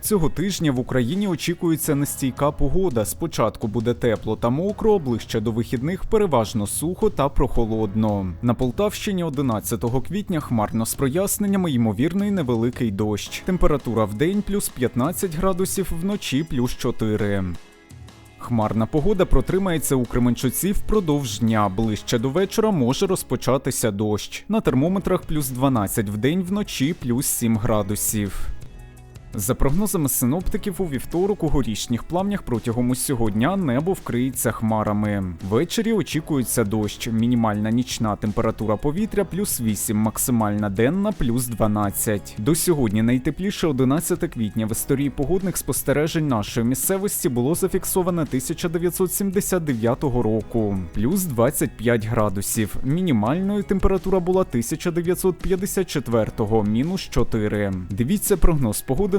Цього тижня в Україні очікується нестійка погода. Спочатку буде тепло та мокро, ближче до вихідних переважно сухо та прохолодно. На Полтавщині 11 квітня хмарно з проясненнями ймовірний невеликий дощ. Температура в день плюс 15 градусів, вночі плюс 4. Хмарна погода протримається у Кременчуці впродовж дня. Ближче до вечора може розпочатися дощ. На термометрах плюс 12 в день, вночі плюс 7 градусів. За прогнозами синоптиків, у вівторок у горішніх плавнях протягом усього дня небо вкриється хмарами. Ввечері очікується дощ. Мінімальна нічна температура повітря плюс 8, максимальна денна плюс 12. До сьогодні найтепліше 11 квітня в історії погодних спостережень нашої місцевості було зафіксоване 1979 року, плюс 25 градусів. Мінімальною температура була 1954, мінус 4. Дивіться прогноз погоди